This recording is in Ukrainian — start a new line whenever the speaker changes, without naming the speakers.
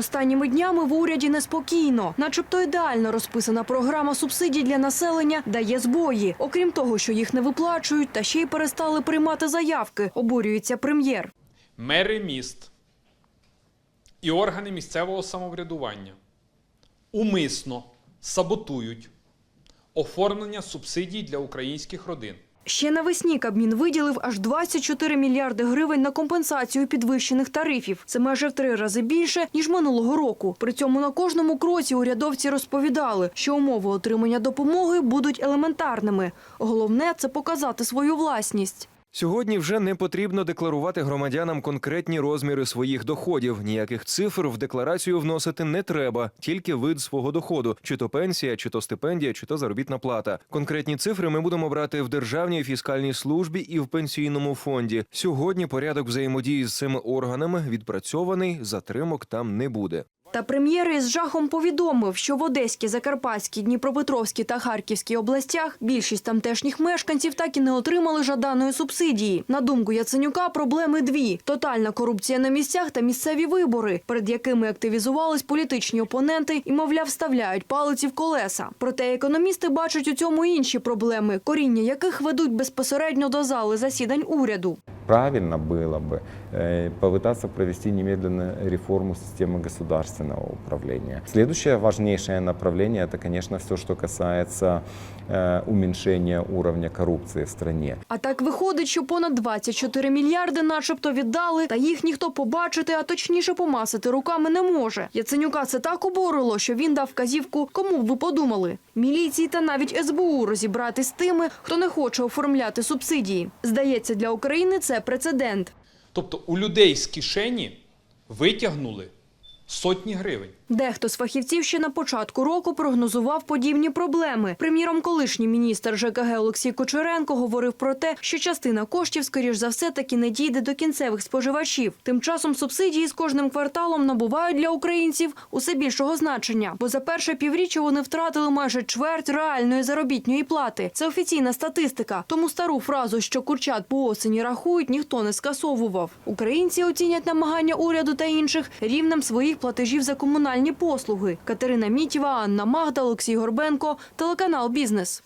Останніми днями в уряді неспокійно, начебто ідеально розписана програма субсидій для населення дає збої. Окрім того, що їх не виплачують, та ще й перестали приймати заявки. Обурюється прем'єр.
мери міст і органи місцевого самоврядування умисно саботують оформлення субсидій для українських родин.
Ще навесні Кабмін виділив аж 24 мільярди гривень на компенсацію підвищених тарифів. Це майже в три рази більше ніж минулого року. При цьому на кожному кроці урядовці розповідали, що умови отримання допомоги будуть елементарними. Головне це показати свою власність.
Сьогодні вже не потрібно декларувати громадянам конкретні розміри своїх доходів. Ніяких цифр в декларацію вносити не треба, тільки вид свого доходу, чи то пенсія, чи то стипендія, чи то заробітна плата. Конкретні цифри ми будемо брати в державній фіскальній службі і в пенсійному фонді. Сьогодні порядок взаємодії з цими органами відпрацьований, затримок там не буде.
Та прем'єр із жахом повідомив, що в Одеській, Закарпатській, Дніпропетровській та Харківській областях більшість тамтешніх мешканців так і не отримали жаданої субсидії. На думку Яценюка, проблеми дві: тотальна корупція на місцях та місцеві вибори, перед якими активізувались політичні опоненти і, мовляв, вставляють палиці в колеса. Проте економісти бачать у цьому інші проблеми, коріння яких ведуть безпосередньо до зали засідань уряду
правильно было бы э, попытаться провести немедленно реформу системы государственного управления. Следующее важнейшее направление – это, конечно, все, что касается э, уменьшения уровня коррупции в стране.
А так виходить, що понад 24 мільярди начебто віддали, та їх ніхто побачити, а точніше помасити руками не може. Яценюка це так обурило, що він дав вказівку, кому б ви подумали. Міліції та навіть СБУ розібратись з тими, хто не хоче оформляти субсидії. Здається, для України це прецедент.
Тобто у людей з кишені витягнули сотні гривень.
Дехто з фахівців ще на початку року прогнозував подібні проблеми. Приміром, колишній міністр ЖКГ Олексій Кочеренко говорив про те, що частина коштів, скоріш за все, таки не дійде до кінцевих споживачів. Тим часом субсидії з кожним кварталом набувають для українців усе більшого значення, бо за перше півріччя вони втратили майже чверть реальної заробітної плати. Це офіційна статистика. Тому стару фразу, що курчат по осені рахують, ніхто не скасовував. Українці оцінять намагання уряду та інших рівнем своїх платежів за комунальні послуги. Катерина Мітєва, Анна Магда, Олексій Горбенко, телеканал Бізнес.